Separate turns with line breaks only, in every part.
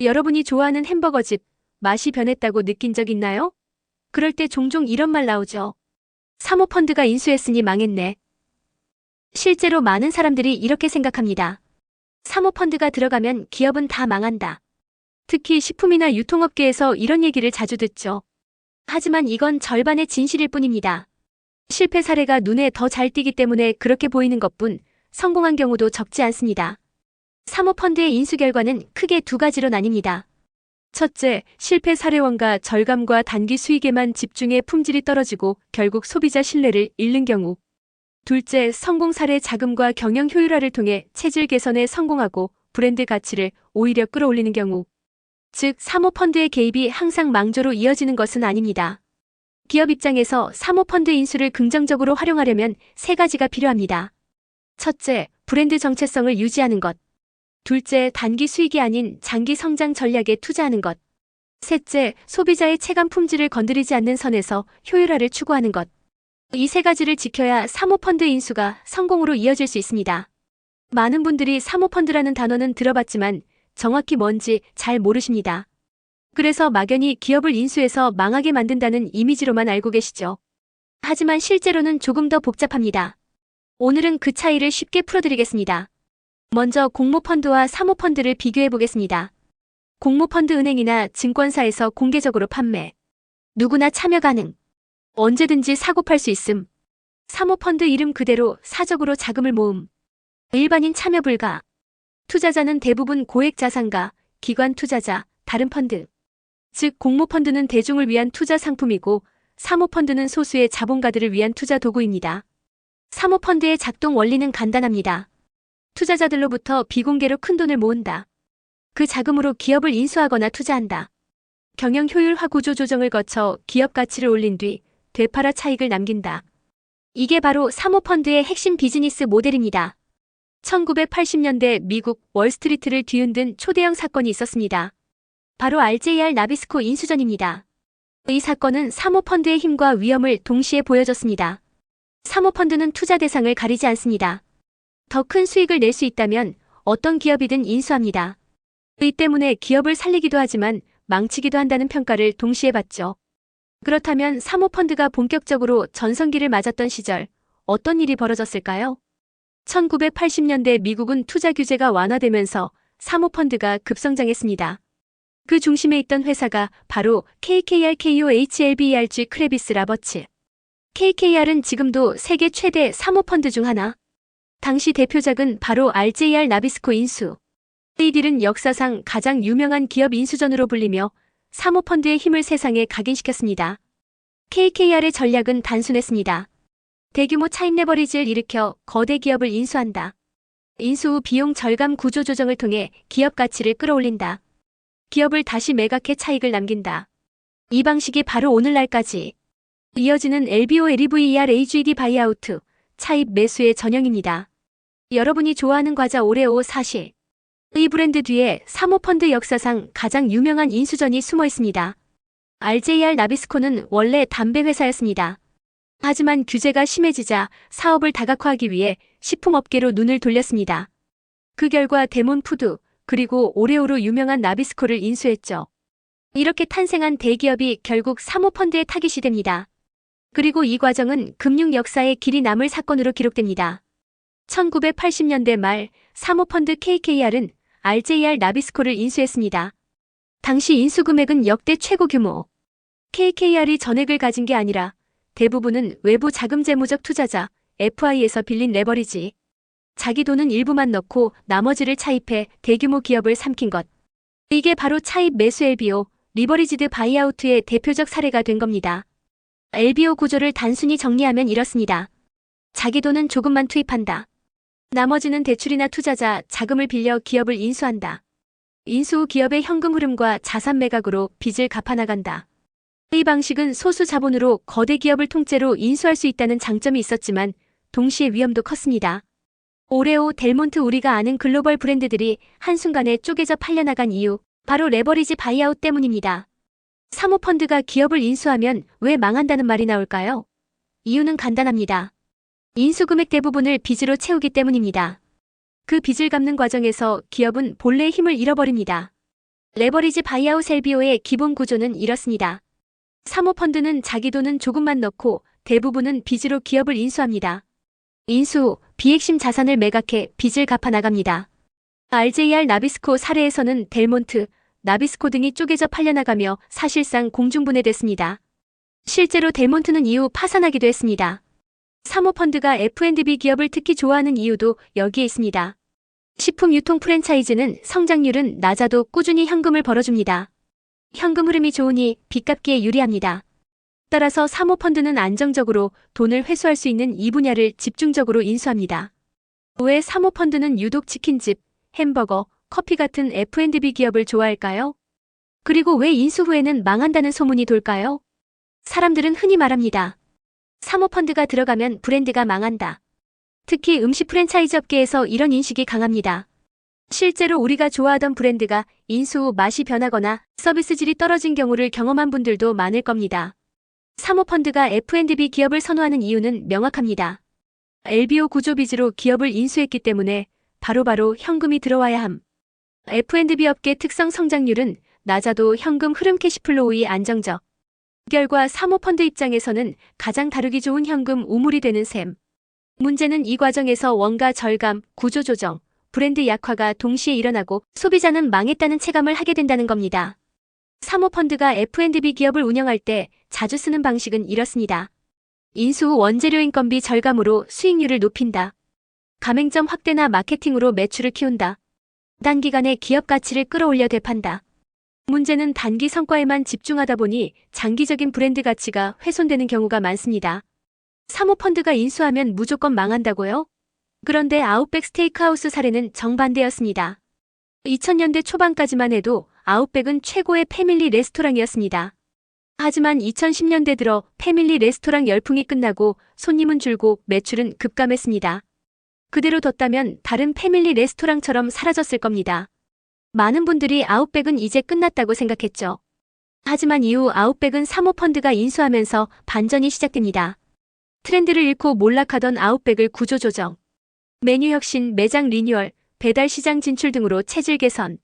여러분이 좋아하는 햄버거 집, 맛이 변했다고 느낀 적 있나요? 그럴 때 종종 이런 말 나오죠. 사모펀드가 인수했으니 망했네. 실제로 많은 사람들이 이렇게 생각합니다. 사모펀드가 들어가면 기업은 다 망한다. 특히 식품이나 유통업계에서 이런 얘기를 자주 듣죠. 하지만 이건 절반의 진실일 뿐입니다. 실패 사례가 눈에 더 잘 띄기 때문에 그렇게 보이는 것뿐 성공한 경우도 적지 않습니다. 사모펀드의 인수 결과는 크게 두 가지로 나뉩니다. 첫째, 실패 사례원과 절감과 단기 수익에만 집중해 품질이 떨어지고 결국 소비자 신뢰를 잃는 경우. 둘째, 성공 사례 자금과 경영 효율화를 통해 체질 개선에 성공하고 브랜드 가치를 오히려 끌어올리는 경우. 즉, 사모펀드의 개입이 항상 망조로 이어지는 것은 아닙니다. 기업 입장에서 사모펀드 인수를 긍정적으로 활용하려면 세 가지가 필요합니다. 첫째, 브랜드 정체성을 유지하는 것. 둘째, 단기 수익이 아닌 장기 성장 전략에 투자하는 것. 셋째, 소비자의 체감 품질을 건드리지 않는 선에서 효율화를 추구하는 것. 이 세 가지를 지켜야 사모펀드 인수가 성공으로 이어질 수 있습니다. 많은 분들이 사모펀드라는 단어는 들어봤지만 정확히 뭔지 잘 모르십니다. 그래서 막연히 기업을 인수해서 망하게 만든다는 이미지로만 알고 계시죠. 하지만 실제로는 조금 더 복잡합니다. 오늘은 그 차이를 쉽게 풀어드리겠습니다. 먼저 공모펀드와 사모펀드를 비교해 보겠습니다. 공모펀드 은행이나 증권사에서 공개적으로 판매. 누구나 참여 가능. 언제든지 사고 팔 수 있음. 사모펀드 이름 그대로 사적으로 자금을 모음. 일반인 참여 불가. 투자자는 대부분 고액 자산가, 기관 투자자, 다른 펀드. 즉, 공모펀드는 대중을 위한 투자 상품이고, 사모펀드는 소수의 자본가들을 위한 투자 도구입니다. 사모펀드의 작동 원리는 간단합니다. 투자자들로부터 비공개로 큰 돈을 모은다. 그 자금으로 기업을 인수하거나 투자한다. 경영 효율화 구조 조정을 거쳐 기업 가치를 올린 뒤 되팔아 차익을 남긴다. 이게 바로 사모펀드의 핵심 비즈니스 모델입니다. 1980년대 미국 월스트리트를 뒤흔든 초대형 사건이 있었습니다. 바로 RJR 나비스코 인수전입니다. 이 사건은 사모펀드의 힘과 위험을 동시에 보여줬습니다. 사모펀드는 투자 대상을 가리지 않습니다. 더 큰 수익을 낼 수 있다면 어떤 기업이든 인수합니다. 이 때문에 기업을 살리기도 하지만 망치기도 한다는 평가를 동시에 받죠. 그렇다면 사모펀드가 본격적으로 전성기를 맞았던 시절 어떤 일이 벌어졌을까요? 1980년대 미국은 투자 규제가 완화되면서 사모펀드가 급성장했습니다. 그 중심에 있던 회사가 바로 KKR KOHLBERG 크레비스 라버츠. KKR은 지금도 세계 최대 사모펀드 중 하나. 당시 대표작은 바로 RJR 나비스코 인수. 이 딜은 역사상 가장 유명한 기업 인수전으로 불리며 사모펀드의 힘을 세상에 각인시켰습니다. KKR의 전략은 단순했습니다. 대규모 차입 레버리지를 일으켜 거대 기업을 인수한다. 인수 후 비용 절감 구조 조정을 통해 기업 가치를 끌어올린다. 기업을 다시 매각해 차익을 남긴다. 이 방식이 바로 오늘날까지 이어지는 LBO LEVER AGD 바이아우트 차입 매수의 전형입니다. 여러분이 좋아하는 과자 오레오 사실. 이 브랜드 뒤에 사모펀드 역사상 가장 유명한 인수전이 숨어 있습니다. RJR 나비스코는 원래 담배 회사였습니다. 하지만 규제가 심해지자 사업을 다각화하기 위해 식품업계로 눈을 돌렸습니다. 그 결과 데몬푸드, 그리고 오레오로 유명한 나비스코를 인수했죠. 이렇게 탄생한 대기업이 결국 사모펀드의 타깃이 됩니다. 그리고 이 과정은 금융 역사에 길이 남을 사건으로 기록됩니다. 1980년대 말 사모펀드 KKR은 RJR 나비스코를 인수했습니다. 당시 인수 금액은 역대 최고 규모. KKR이 전액을 가진 게 아니라 대부분은 외부 자금 재무적 투자자 FI에서 빌린 레버리지. 자기 돈은 일부만 넣고 나머지를 차입해 대규모 기업을 삼킨 것. 이게 바로 차입 매수 LBO, 리버리지드 바이아우트의 대표적 사례가 된 겁니다. LBO 구조를 단순히 정리하면 이렇습니다. 자기 돈은 조금만 투입한다. 나머지는 대출이나 투자자, 자금을 빌려 기업을 인수한다. 인수 후 기업의 현금 흐름과 자산 매각으로 빚을 갚아나간다. 이 방식은 소수 자본으로 거대 기업을 통째로 인수할 수 있다는 장점이 있었지만 동시에 위험도 컸습니다. 오레오, 델몬트 우리가 아는 글로벌 브랜드들이 한순간에 쪼개져 팔려나간 이유, 바로 레버리지 바이아웃 때문입니다. 사모펀드가 기업을 인수하면 왜 망한다는 말이 나올까요? 이유는 간단합니다. 인수 금액 대부분을 빚으로 채우기 때문입니다. 그 빚을 갚는 과정에서 기업은 본래의 힘을 잃어버립니다. 레버리지 바이아웃 LBO의 기본 구조는 이렇습니다. 사모펀드는 자기 돈은 조금만 넣고 대부분은 빚으로 기업을 인수합니다. 인수 후 비핵심 자산을 매각해 빚을 갚아 나갑니다. RJR 나비스코 사례에서는 델몬트, 나비스코 등이 쪼개져 팔려나가며 사실상 공중분해됐습니다. 실제로 델몬트는 이후 파산하기도 했습니다. 사모펀드가 F&B 기업을 특히 좋아하는 이유도 여기에 있습니다. 식품 유통 프랜차이즈는 성장률은 낮아도 꾸준히 현금을 벌어줍니다. 현금 흐름이 좋으니 빚 갚기에 유리합니다. 따라서 사모펀드는 안정적으로 돈을 회수할 수 있는 이 분야를 집중적으로 인수합니다. 왜 사모펀드는 유독 치킨집, 햄버거, 커피 같은 F&B 기업을 좋아할까요? 그리고 왜 인수 후에는 망한다는 소문이 돌까요? 사람들은 흔히 말합니다. 사모펀드가 들어가면 브랜드가 망한다. 특히 음식 프랜차이즈 업계에서 이런 인식이 강합니다. 실제로 우리가 좋아하던 브랜드가 인수 후 맛이 변하거나 서비스 질이 떨어진 경우를 경험한 분들도 많을 겁니다. 사모펀드가 F&B 기업을 선호하는 이유는 명확합니다. LBO 구조 빚으로 기업을 인수했기 때문에 바로 바로 현금이 들어와야 함. F&B 업계 특성 성장률은 낮아도 현금 흐름 캐시플로우이 안정적. 결과 사모펀드 입장에서는 가장 다루기 좋은 현금 우물이 되는 셈. 문제는 이 과정에서 원가 절감, 구조 조정, 브랜드 약화가 동시에 일어나고 소비자는 망했다는 체감을 하게 된다는 겁니다. 사모펀드가 F&B 기업을 운영할 때 자주 쓰는 방식은 이렇습니다. 인수 후 원재료 인건비 절감으로 수익률을 높인다. 가맹점 확대나 마케팅으로 매출을 키운다. 단기간에 기업 가치를 끌어올려 되판다. 문제는 단기 성과에만 집중하다 보니 장기적인 브랜드 가치가 훼손되는 경우가 많습니다. 사모펀드가 인수하면 무조건 망한다고요? 그런데 아웃백 스테이크하우스 사례는 정반대였습니다. 2000년대 초반까지만 해도 아웃백은 최고의 패밀리 레스토랑이었습니다. 하지만 2010년대 들어 패밀리 레스토랑 열풍이 끝나고 손님은 줄고 매출은 급감했습니다. 그대로 뒀다면 다른 패밀리 레스토랑처럼 사라졌을 겁니다. 많은 분들이 아웃백은 이제 끝났다고 생각했죠. 하지만 이후 아웃백은 사모펀드가 인수하면서 반전이 시작됩니다. 트렌드를 잃고 몰락하던 아웃백을 구조조정, 메뉴 혁신, 매장 리뉴얼, 배달 시장 진출 등으로 체질 개선,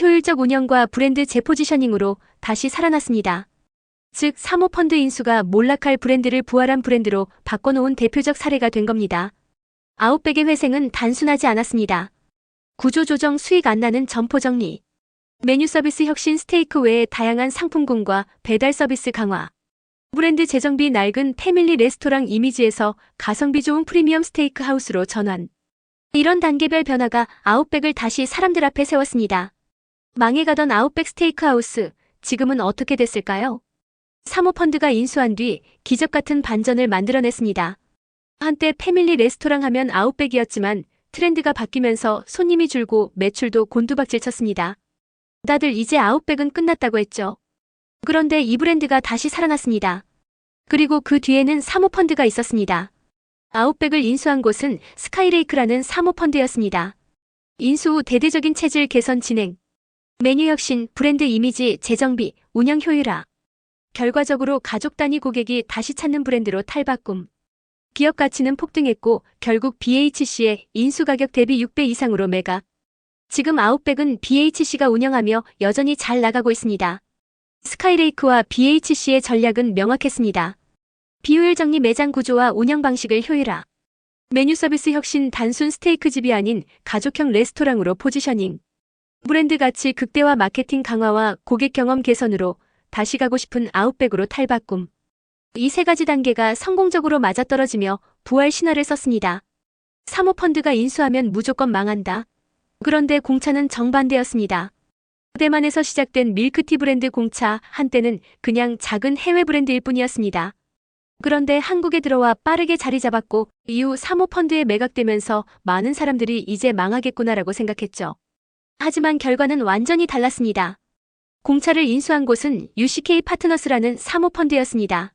효율적 운영과 브랜드 재포지셔닝으로 다시 살아났습니다. 즉, 사모펀드 인수가 몰락할 브랜드를 부활한 브랜드로 바꿔놓은 대표적 사례가 된 겁니다. 아웃백의 회생은 단순하지 않았습니다. 구조조정 수익 안 나는 점포 정리, 메뉴 서비스 혁신 스테이크 외에 다양한 상품군과 배달 서비스 강화, 브랜드 재정비 낡은 패밀리 레스토랑 이미지에서 가성비 좋은 프리미엄 스테이크 하우스로 전환. 이런 단계별 변화가 아웃백을 다시 사람들 앞에 세웠습니다. 망해가던 아웃백 스테이크 하우스, 지금은 어떻게 됐을까요? 사모펀드가 인수한 뒤 기적 같은 반전을 만들어냈습니다. 한때 패밀리 레스토랑 하면 아웃백이었지만 트렌드가 바뀌면서 손님이 줄고 매출도 곤두박질 쳤습니다. 다들 이제 아웃백은 끝났다고 했죠. 그런데 이 브랜드가 다시 살아났습니다. 그리고 그 뒤에는 사모펀드가 있었습니다. 아웃백을 인수한 곳은 스카이레이크라는 사모펀드였습니다. 인수 후 대대적인 체질 개선 진행, 메뉴 혁신, 브랜드 이미지 재정비, 운영 효율화. 결과적으로 가족 단위 고객이 다시 찾는 브랜드로 탈바꿈. 기업 가치는 폭등했고 결국 BHC의 인수 가격 대비 6배 이상으로 매각. 지금 아웃백은 BHC가 운영하며 여전히 잘 나가고 있습니다. 스카이레이크와 BHC의 전략은 명확했습니다. 비효율 정리 매장 구조와 운영 방식을 효율화. 메뉴 서비스 혁신 단순 스테이크집이 아닌 가족형 레스토랑으로 포지셔닝. 브랜드 가치 극대화 마케팅 강화와 고객 경험 개선으로 다시 가고 싶은 아웃백으로 탈바꿈. 이 세 가지 단계가 성공적으로 맞아떨어지며 부활 신화를 썼습니다. 사모펀드가 인수하면 무조건 망한다. 그런데 공차는 정반대였습니다. 대만에서 시작된 밀크티 브랜드 공차 한때는 그냥 작은 해외 브랜드일 뿐이었습니다. 그런데 한국에 들어와 빠르게 자리 잡았고 이후 사모펀드에 매각되면서 많은 사람들이 이제 망하겠구나라고 생각했죠. 하지만 결과는 완전히 달랐습니다. 공차를 인수한 곳은 UCK 파트너스라는 사모펀드였습니다.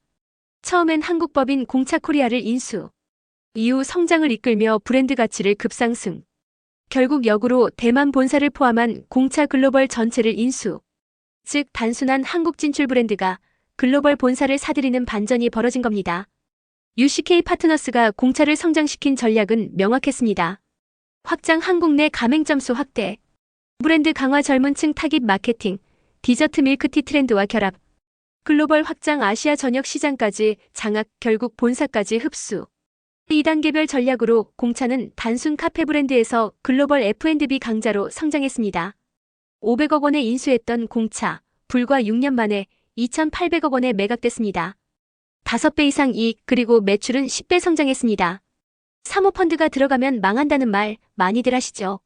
처음엔 한국법인 공차코리아를 인수. 이후 성장을 이끌며 브랜드 가치를 급상승. 결국 역으로 대만 본사를 포함한 공차 글로벌 전체를 인수. 즉 단순한 한국 진출 브랜드가 글로벌 본사를 사들이는 반전이 벌어진 겁니다. UCK 파트너스가 공차를 성장시킨 전략은 명확했습니다. 확장 한국 내 가맹점 수 확대, 브랜드 강화 젊은 층 타깃 마케팅, 디저트 밀크티 트렌드와 결합, 글로벌 확장 아시아 전역 시장까지 장악, 결국 본사까지 흡수. 2단계별 전략으로 공차는 단순 카페 브랜드에서 글로벌 F&B 강자로 성장했습니다. 500억 원에 인수했던 공차, 불과 6년 만에 2,800억 원에 매각됐습니다. 5배 이상 이익 그리고 매출은 10배 성장했습니다. 사모펀드가 들어가면 망한다는 말 많이들 하시죠.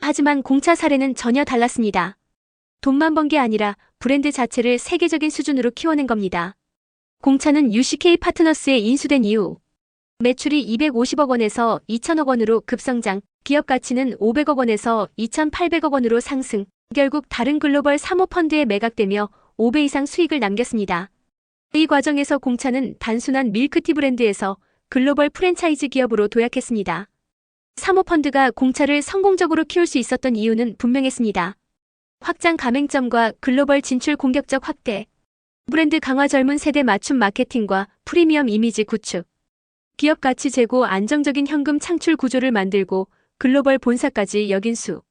하지만 공차 사례는 전혀 달랐습니다. 돈만 번 게 아니라 브랜드 자체를 세계적인 수준으로 키워낸 겁니다. 공차는 UCK 파트너스에 인수된 이후 매출이 250억 원에서 2천억 원으로 급성장, 기업 가치는 500억 원에서 2,800억 원으로 상승, 결국 다른 글로벌 사모펀드에 매각되며 5배 이상 수익을 남겼습니다. 이 과정에서 공차는 단순한 밀크티 브랜드에서 글로벌 프랜차이즈 기업으로 도약했습니다. 사모펀드가 공차를 성공적으로 키울 수 있었던 이유는 분명했습니다. 확장 가맹점과 글로벌 진출 공격적 확대, 브랜드 강화 젊은 세대 맞춤 마케팅과 프리미엄 이미지 구축, 기업 가치 제고 안정적인 현금 창출 구조를 만들고 글로벌 본사까지 역인수.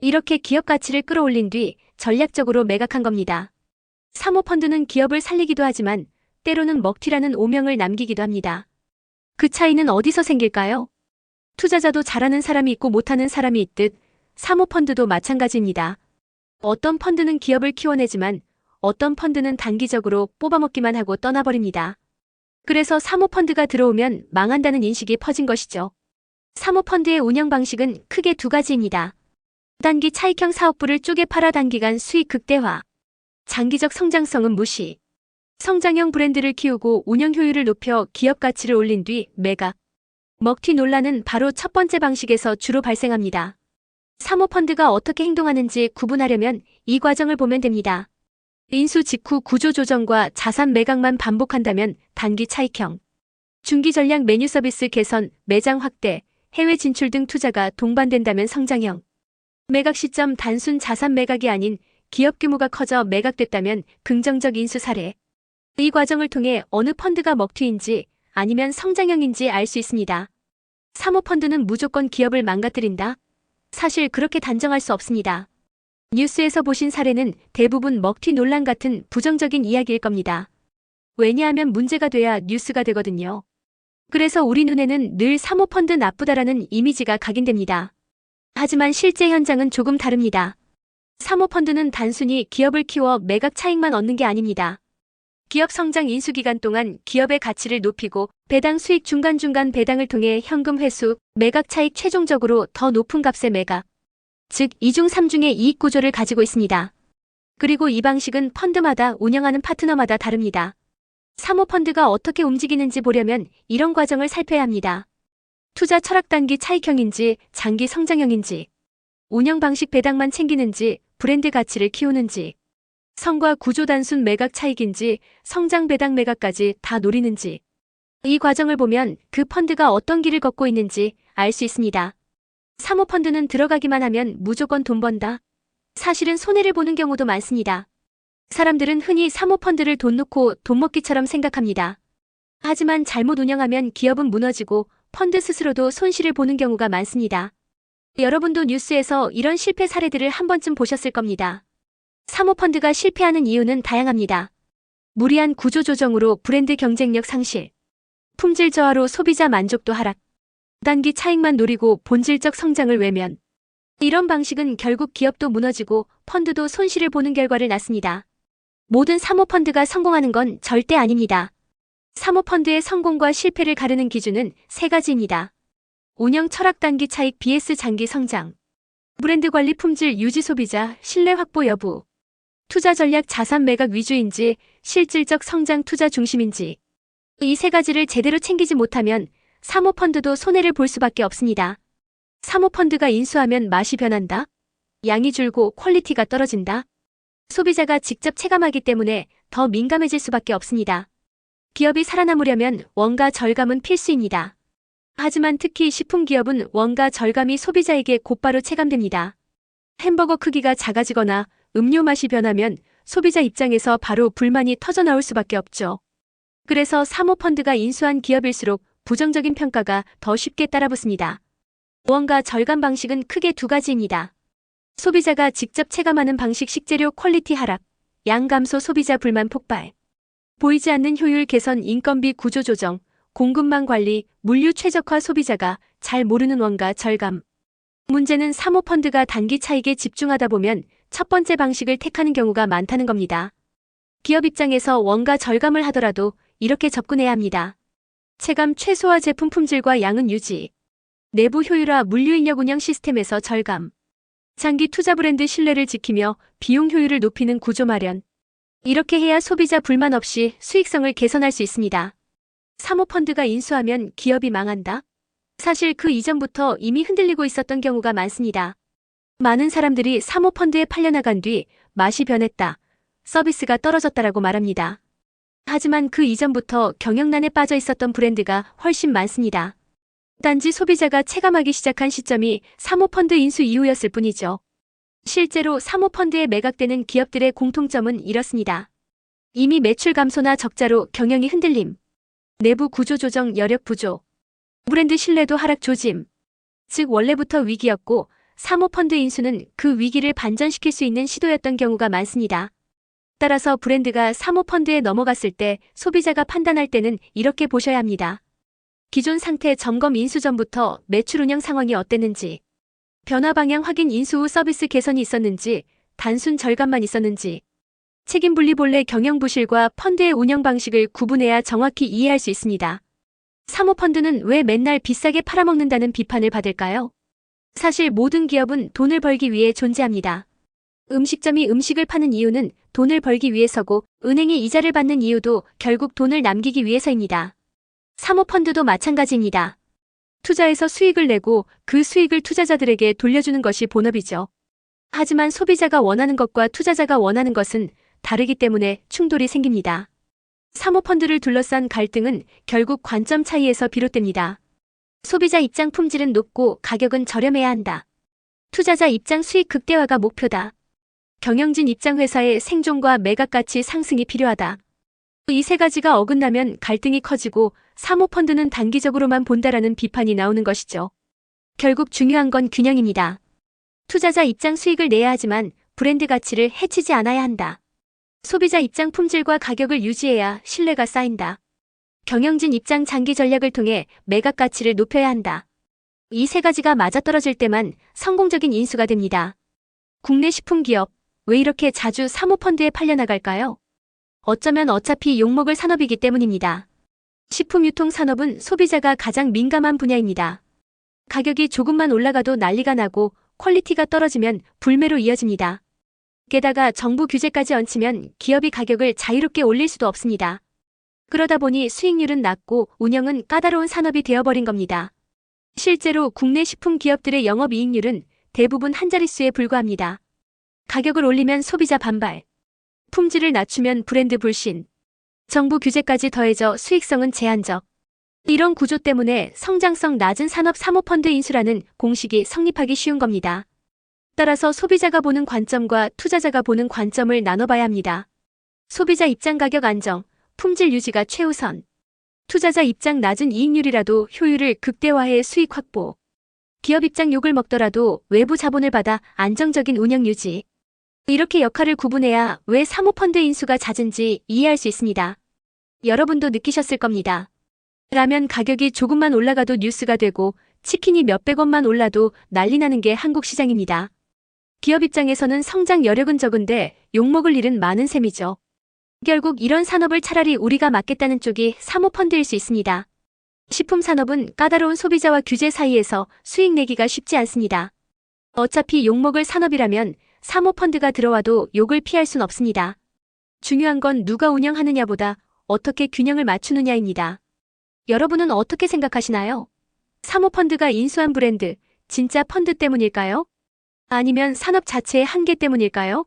이렇게 기업 가치를 끌어올린 뒤 전략적으로 매각한 겁니다. 사모펀드는 기업을 살리기도 하지만 때로는 먹튀라는 오명을 남기기도 합니다. 그 차이는 어디서 생길까요? 투자자도 잘하는 사람이 있고 못하는 사람이 있듯 사모펀드도 마찬가지입니다. 어떤 펀드는 기업을 키워내지만 어떤 펀드는 단기적으로 뽑아먹기만 하고 떠나버립니다. 그래서 사모펀드가 들어오면 망한다는 인식이 퍼진 것이죠. 사모펀드의 운영 방식은 크게 두 가지입니다. 단기 차익형 사업부를 쪼개 팔아 단기간 수익 극대화. 장기적 성장성은 무시. 성장형 브랜드를 키우고 운영 효율을 높여 기업 가치를 올린 뒤 매각. 먹튀 논란은 바로 첫 번째 방식에서 주로 발생합니다. 사모펀드가 어떻게 행동하는지 구분하려면 이 과정을 보면 됩니다. 인수 직후 구조 조정과 자산 매각만 반복한다면 단기 차익형. 중기 전략 메뉴 서비스 개선, 매장 확대, 해외 진출 등 투자가 동반된다면 성장형. 매각 시점 단순 자산 매각이 아닌 기업 규모가 커져 매각됐다면 긍정적 인수 사례. 이 과정을 통해 어느 펀드가 먹튀인지 아니면 성장형인지 알 수 있습니다. 사모펀드는 무조건 기업을 망가뜨린다? 사실 그렇게 단정할 수 없습니다. 뉴스에서 보신 사례는 대부분 먹튀 논란 같은 부정적인 이야기일 겁니다. 왜냐하면 문제가 돼야 뉴스가 되거든요. 그래서 우리 눈에는 늘 사모펀드 나쁘다라는 이미지가 각인됩니다. 하지만 실제 현장은 조금 다릅니다. 사모펀드는 단순히 기업을 키워 매각 차익만 얻는 게 아닙니다. 기업 성장 인수 기간 동안 기업의 가치를 높이고 배당 수익 중간중간 배당을 통해 현금 회수, 매각 차익 최종적으로 더 높은 값의 매각. 즉 2중 3중의 이익 구조를 가지고 있습니다. 그리고 이 방식은 펀드마다 운영하는 파트너마다 다릅니다. 사모펀드가 어떻게 움직이는지 보려면 이런 과정을 살펴야 합니다. 투자 철학 단기 차익형인지 장기 성장형인지, 운영 방식 배당만 챙기는지 브랜드 가치를 키우는지, 성과 구조 단순 매각 차익인지 성장 배당 매각까지 다 노리는지, 이 과정을 보면 그 펀드가 어떤 길을 걷고 있는지 알 수 있습니다. 사모펀드는 들어가기만 하면 무조건 돈 번다. 사실은 손해를 보는 경우도 많습니다. 사람들은 흔히 사모펀드를 돈 놓고 돈 먹기처럼 생각합니다. 하지만 잘못 운영하면 기업은 무너지고 펀드 스스로도 손실을 보는 경우가 많습니다. 여러분도 뉴스에서 이런 실패 사례들을 한 번쯤 보셨을 겁니다. 사모펀드가 실패하는 이유는 다양합니다. 무리한 구조 조정으로 브랜드 경쟁력 상실, 품질 저하로 소비자 만족도 하락, 단기 차익만 노리고 본질적 성장을 외면. 이런 방식은 결국 기업도 무너지고 펀드도 손실을 보는 결과를 낳습니다. 모든 사모펀드가 성공하는 건 절대 아닙니다. 사모펀드의 성공과 실패를 가르는 기준은 세 가지입니다. 운영 철학 단기 차익 BS 장기 성장. 브랜드 관리 품질 유지 소비자 신뢰 확보 여부. 투자 전략 자산 매각 위주인지 실질적 성장 투자 중심인지. 이 세 가지를 제대로 챙기지 못하면 사모펀드도 손해를 볼 수밖에 없습니다. 사모펀드가 인수하면 맛이 변한다? 양이 줄고 퀄리티가 떨어진다? 소비자가 직접 체감하기 때문에 더 민감해질 수밖에 없습니다. 기업이 살아남으려면 원가 절감은 필수입니다. 하지만 특히 식품 기업은 원가 절감이 소비자에게 곧바로 체감됩니다. 햄버거 크기가 작아지거나 음료 맛이 변하면 소비자 입장에서 바로 불만이 터져나올 수밖에 없죠. 그래서 사모펀드가 인수한 기업일수록 부정적인 평가가 더 쉽게 따라붙습니다. 원가 절감 방식은 크게 두 가지입니다. 소비자가 직접 체감하는 방식 식재료 퀄리티 하락, 양 감소 소비자 불만 폭발. 보이지 않는 효율 개선 인건비 구조 조정, 공급망 관리, 물류 최적화 소비자가 잘 모르는 원가 절감. 문제는 사모펀드가 단기 차익에 집중하다 보면 첫 번째 방식을 택하는 경우가 많다는 겁니다. 기업 입장에서 원가 절감을 하더라도 이렇게 접근해야 합니다. 체감 최소화 제품 품질과 양은 유지. 내부 효율화 물류 인력 운영 시스템에서 절감. 장기 투자 브랜드 신뢰를 지키며 비용 효율을 높이는 구조 마련. 이렇게 해야 소비자 불만 없이 수익성을 개선할 수 있습니다. 사모펀드가 인수하면 기업이 망한다? 사실 그 이전부터 이미 흔들리고 있었던 경우가 많습니다. 많은 사람들이 사모펀드에 팔려나간 뒤 맛이 변했다. 서비스가 떨어졌다라고 말합니다. 하지만 그 이전부터 경영난에 빠져 있었던 브랜드가 훨씬 많습니다. 단지 소비자가 체감하기 시작한 시점이 사모펀드 인수 이후였을 뿐이죠. 실제로 사모펀드에 매각되는 기업들의 공통점은 이렇습니다. 이미 매출 감소나 적자로 경영이 흔들림, 내부 구조 조정 여력 부족, 브랜드 신뢰도 하락 조짐, 즉 원래부터 위기였고 사모펀드 인수는 그 위기를 반전시킬 수 있는 시도였던 경우가 많습니다. 따라서 브랜드가 사모펀드에 넘어갔을 때 소비자가 판단할 때는 이렇게 보셔야 합니다. 기존 상태 점검 인수 전부터 매출 운영 상황이 어땠는지, 변화 방향 확인 인수 후 서비스 개선이 있었는지, 단순 절감만 있었는지, 책임 분리 본래 경영 부실과 펀드의 운영 방식을 구분해야 정확히 이해할 수 있습니다. 사모펀드는 왜 맨날 비싸게 팔아먹는다는 비판을 받을까요? 사실 모든 기업은 돈을 벌기 위해 존재합니다. 음식점이 음식을 파는 이유는 돈을 벌기 위해서고 은행이 이자를 받는 이유도 결국 돈을 남기기 위해서입니다. 사모펀드도 마찬가지입니다. 투자해서 수익을 내고 그 수익을 투자자들에게 돌려주는 것이 본업이죠. 하지만 소비자가 원하는 것과 투자자가 원하는 것은 다르기 때문에 충돌이 생깁니다. 사모펀드를 둘러싼 갈등은 결국 관점 차이에서 비롯됩니다. 소비자 입장 품질은 높고 가격은 저렴해야 한다. 투자자 입장 수익 극대화가 목표다. 경영진 입장 회사의 생존과 매각 가치 상승이 필요하다. 이 세 가지가 어긋나면 갈등이 커지고 사모펀드는 단기적으로만 본다라는 비판이 나오는 것이죠. 결국 중요한 건 균형입니다. 투자자 입장 수익을 내야 하지만 브랜드 가치를 해치지 않아야 한다. 소비자 입장 품질과 가격을 유지해야 신뢰가 쌓인다. 경영진 입장 장기 전략을 통해 매각 가치를 높여야 한다. 이 세 가지가 맞아떨어질 때만 성공적인 인수가 됩니다. 국내 식품 기업, 왜 이렇게 자주 사모펀드에 팔려나갈까요? 어쩌면 어차피 욕먹을 산업이기 때문입니다. 식품 유통 산업은 소비자가 가장 민감한 분야입니다. 가격이 조금만 올라가도 난리가 나고 퀄리티가 떨어지면 불매로 이어집니다. 게다가 정부 규제까지 얹히면 기업이 가격을 자유롭게 올릴 수도 없습니다. 그러다 보니 수익률은 낮고 운영은 까다로운 산업이 되어버린 겁니다. 실제로 국내 식품 기업들의 영업이익률은 대부분 한 자릿수에 불과합니다. 가격을 올리면 소비자 반발, 품질을 낮추면 브랜드 불신, 정부 규제까지 더해져 수익성은 제한적. 이런 구조 때문에 성장성 낮은 산업 사모펀드 인수라는 공식이 성립하기 쉬운 겁니다. 따라서 소비자가 보는 관점과 투자자가 보는 관점을 나눠봐야 합니다. 소비자 입장 가격 안정, 품질 유지가 최우선. 투자자 입장 낮은 이익률이라도 효율을 극대화해 수익 확보. 기업 입장 욕을 먹더라도 외부 자본을 받아 안정적인 운영 유지. 이렇게 역할을 구분해야 왜 사모펀드 인수가 잦은지 이해할 수 있습니다. 여러분도 느끼셨을 겁니다. 라면 가격이 조금만 올라가도 뉴스가 되고 치킨이 몇백 원만 올라도 난리 나는 게 한국 시장입니다. 기업 입장에서는 성장 여력은 적은데 욕먹을 일은 많은 셈이죠. 결국 이런 산업을 차라리 우리가 맡겠다는 쪽이 사모펀드일 수 있습니다. 식품 산업은 까다로운 소비자와 규제 사이에서 수익 내기가 쉽지 않습니다. 어차피 욕먹을 산업이라면 사모펀드가 들어와도 욕을 피할 순 없습니다. 중요한 건 누가 운영하느냐보다 어떻게 균형을 맞추느냐입니다. 여러분은 어떻게 생각하시나요? 사모펀드가 인수한 브랜드, 진짜 펀드 때문일까요? 아니면 산업 자체의 한계 때문일까요?